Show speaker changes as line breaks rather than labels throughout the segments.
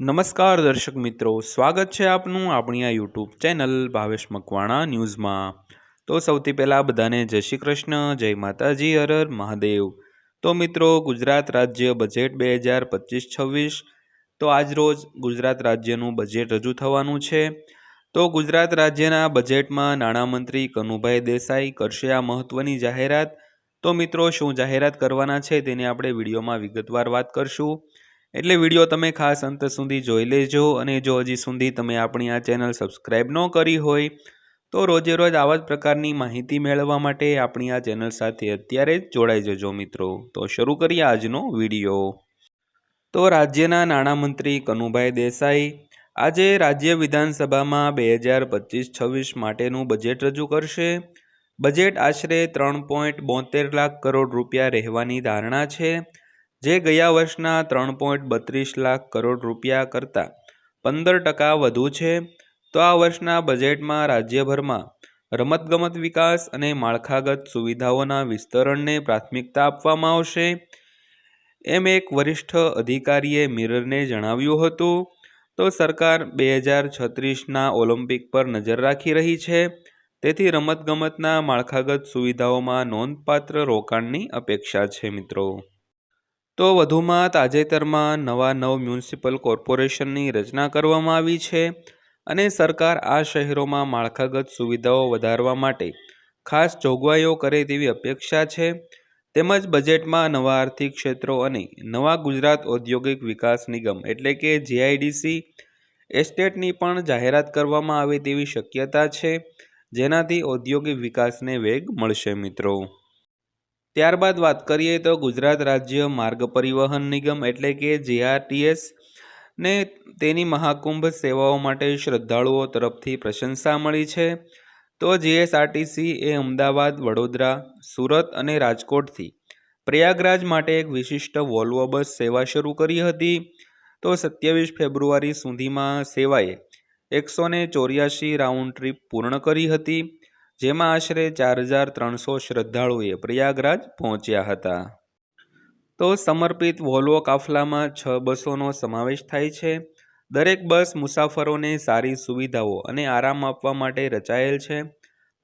નમસ્કાર દર્શક મિત્રો, સ્વાગત છે આપનું આપણી આ યુટ્યુબ ચેનલ ભાવેશ મકવાણા ન્યૂઝમાં. તો સૌથી પહેલાં બધાને જય શ્રી કૃષ્ણ, જય માતાજી, હર હર મહાદેવ. તો મિત્રો, ગુજરાત રાજ્ય બજેટ બે હજાર પચીસ છવ્વીસ, તો આજરોજ ગુજરાત રાજ્યનું બજેટ રજૂ થવાનું છે. તો ગુજરાત રાજ્યના બજેટમાં નાણામંત્રી કનુભાઈ દેસાઈ કરશે આ મહત્ત્વની જાહેરાત. તો મિત્રો, શું જાહેરાત કરવાના છે તેની આપણે વિડીયોમાં વિગતવાર વાત કરશું. એટલે વીડિયો તમે ખાસ અંત સુધી જોઈ લેજો અને જો હજી સુધી તમે આપણી આ ચેનલ સબસ્ક્રાઈબ ન કરી હોય, તો રોજે રોજ આવા જ પ્રકારની માહિતી મેળવવા માટે આપણી આ ચેનલ સાથે અત્યારે જોડાઈ જજો મિત્રો. તો શરૂ કરીએ આજનો વીડિયો. તો રાજ્યના નાણામંત્રી કનુભાઈ દેસાઈ આજે રાજ્ય વિધાનસભામાં બે હજાર પચીસ છવ્વીસ માટેનું બજેટ રજૂ કરશે. બજેટ આશરે ત્રણ પોઈન્ટ બોતેર લાખ કરોડ રૂપિયા રહેવાની ધારણા છે. જે ગયા વર્ષના ત્રણ પોઈન્ટ બત્રીસ લાખ કરોડ રૂપિયા કરતાં પંદર ટકા વધુ છે, તો આ વર્ષના બજેટમાં રાજ્યભરમાં રમતગમત વિકાસ અને માળખાગત સુવિધાઓના વિસ્તરણને પ્રાથમિકતા આપવામાં આવશે. એમ એક વરિષ્ઠ અધિકારીએ મિરરને જણાવ્યું હતું, તો સરકાર બે હજાર છત્રીસના ઓલિમ્પિક પર નજર રાખી રહી છે, તેથી રમતગમતના માળખાગત સુવિધાઓમાં નોંધપાત્ર રોકાણની અપેક્ષા છે મિત્રો. તો વધુમાં તાજેતરમાં નવા નવ મ્યુનિસિપલ કોર્પોરેશનની રચના કરવામાં આવી છે અને સરકાર આ શહેરોમાં માળખાગત સુવિધાઓ વધારવા માટે ખાસ જોગવાઈઓ કરે તેવી અપેક્ષા છે. તેમજ બજેટમાં નવા આર્થિક ક્ષેત્રો અને નવા ગુજરાત ઔદ્યોગિક વિકાસ નિગમ એટલે કે જીઆઈડીસી એસ્ટેટની પણ જાહેરાત કરવામાં આવે તેવી શક્યતા છે. જેનાથી ઔદ્યોગિક વિકાસને વેગ મળશે મિત્રો. ત્યારબાદ વાત કરીએ તો ગુજરાત રાજ્ય માર્ગ પરિવહન નિગમ એટલે કે જીઆરટીએસ ને તેની મહાકુંભ સેવાઓ માટે શ્રદ્ધાળુઓ તરફથી પ્રશંસા મળી છે. તો જીએસઆરટીસી એ અમદાવાદ, વડોદરા, સુરત અને રાજકોટથી પ્રયાગરાજ માટે એક વિશિષ્ટ વોલ્વો બસ સેવા શરૂ કરી હતી. તો સત્યાવીસ ફેબ્રુઆરી સુધીમાં સેવાએ એકસો ચોર્યાસી રાઉન્ડ ટ્રીપ પૂર્ણ કરી હતી. જેમાં આશરે ચાર હજાર ત્રણસો શ્રદ્ધાળુએ પ્રયાગરાજ પહોંચ્યા હતા. તો સમર્પિત વોલ્વો કાફલામાં છ બસોનો સમાવેશ થાય છે. દરેક બસ મુસાફરોને સારી સુવિધાઓ અને આરામ આપવા માટે રચાયેલ છે.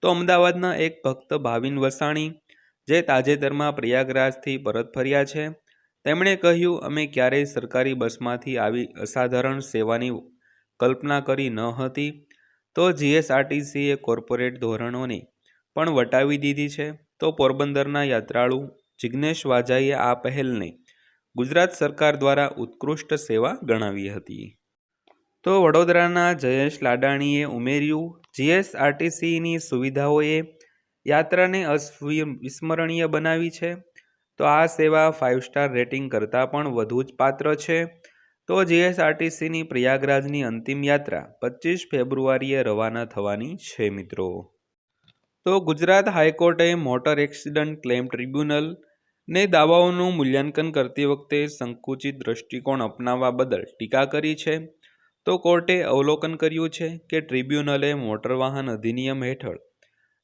તો અમદાવાદના એક ભક્ત ભાવિન વસાણી, જે તાજેતરમાં પ્રયાગરાજથી પરત ફર્યા છે. તેમણે કહ્યું, અમે ક્યારેય સરકારી બસમાંથી આવી અસાધારણ સેવાની કલ્પના કરી ન હતી. તો જીએસઆરટીસીએ કોર્પોરેટ ધોરણોને પણ વટાવી દીધી છે. તો પોરબંદરના યાત્રાળુ જિજ્ઞેશ વાજાઈએ આ પહેલને ગુજરાત સરકાર દ્વારા ઉત્કૃષ્ટ સેવા ગણાવી હતી. તો વડોદરાના જયેશ લાડાણીએ ઉમેર્યું જીએસઆરટીસીની સુવિધાઓએ યાત્રાને અવિસ્મરણીય બનાવી છે. તો આ સેવા ફાઇવ સ્ટાર રેટિંગ કરતાં પણ વધુ જ પાત્ર છે. તો જીએસઆરટીસીની પ્રયાગરાજની અંતિમ યાત્રા પચીસ ફેબ્રુઆરીએ રવાના થવાની છે, મિત્રો. તો ગુજરાત હાઈકોર્ટે મોટર એક્સિડન્ટ ક્લેમ ટ્રિબ્યુનલ ને દાવાઓનું મૂલ્યાંકન કરતી વખતે સંકુચિત દ્રષ્ટિકોણ અપનાવવા બદલ ટીકા કરી છે. તો કોર્ટે અવલોકન કર્યું છે કે ટ્રિબ્યુનલે મોટર વાહન અધિનિયમ હેઠળ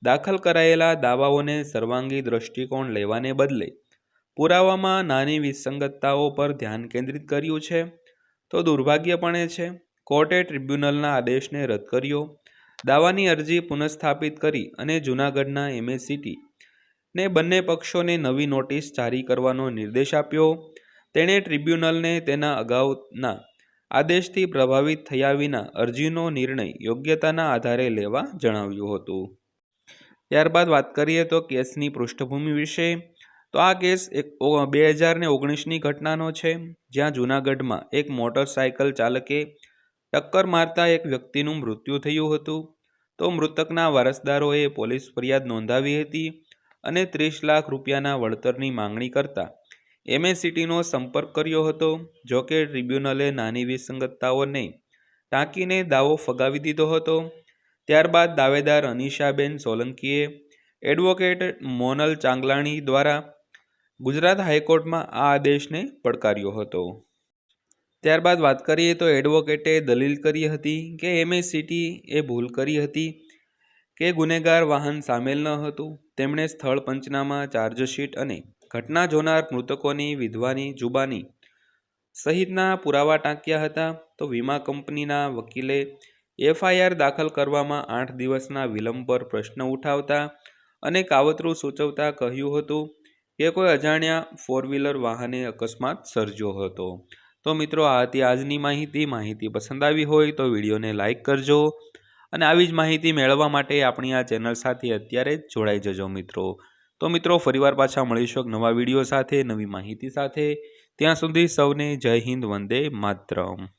દાખલ કરાયેલા દાવાઓને સર્વાંગી દ્રષ્ટિકોણ લેવાને બદલે પુરાવામાં નાની વિસંગતતાઓ પર ધ્યાન કેન્દ્રિત કર્યું છે. તો દુર્ભાગ્યપણે છે, કોર્ટે ટ્રિબ્યુનલના આદેશને રદ કર્યો. દાવાની અરજી પુનઃસ્થાપિત કરી અને જૂનાગઢના એમએસીટી ને બંને પક્ષોને નવી નોટિસ જારી કરવાનો નિર્દેશ આપ્યો. તેણે ટ્રિબ્યુનલને તેના અગાઉના આદેશથી પ્રભાવિત થયા વિના અરજીનો નિર્ણય યોગ્યતાના આધારે લેવા જણાવ્યું હતું. ત્યારબાદ વાત કરીએ તો કેસની પૃષ્ઠભૂમિ વિશે. તો આ કેસ એક બે હજાર ને ઓગણીસની ઘટનાનો છે, જ્યાં જૂનાગઢમાં એક મોટરસાયકલ ચાલકે ટક્કર મારતા એક વ્યક્તિનું મૃત્યુ થયું હતું. તો મૃતકના વારસદારોએ પોલીસ ફરિયાદ નોંધાવી હતી અને ત્રીસ લાખ રૂપિયાના વળતરની માંગણી કરતા એમએસીટીનો સંપર્ક કર્યો હતો જોકે ટ્રિબ્યુનલે નાની વિસંગતતાઓને ટાંકીને દાવો ફગાવી દીધો હતો. ત્યારબાદ દાવેદાર અનિશાબેન સોલંકીએ એડવોકેટ મોનલ ચાંગલાણી દ્વારા ગુજરાત હાઈકોર્ટમાં આ આદેશને પડકાર્યો હતો. ત્યારબાદ વાત કરીએ તો એડવોકેટે દલીલ કરી હતી કે એમએસીટી એ ભૂલ કરી હતી કે ગુનેગાર વાહન સામેલ ન હતું. તેમણે સ્થળ પંચનામા, ચાર્જશીટ અને ઘટના જોનાર મૃતકોની વિધવાની જુબાની સહિતના પુરાવા ટાંક્યા હતા. તો વીમા કંપનીના વકીલે એફઆઈઆર દાખલ કરવામાં આઠ દિવસના વિલંબ પર પ્રશ્ન ઉઠાવતા અને કાવતરું સૂચવતા કહ્યું હતું કે કોઈ અજાણ્યા ફોર વ્હીલર વાહને અકસ્માત સર્જ્યો હતો. તો મિત્રો, આ હતી આજની માહિતી. માહિતી પસંદ આવી હોય તો વિડીયોને લાઇક કરજો અને આવી જ માહિતી મેળવવા માટે આપણી આ ચેનલ સાથે અત્યારે જ જોડાઈ જજો મિત્રો. તો મિત્રો, ફરીવાર પાછા મળીશું નવા વીડિયો સાથે, નવી માહિતી સાથે. ત્યાં સુધી સૌને જય હિન્દ, વંદે માતરમ.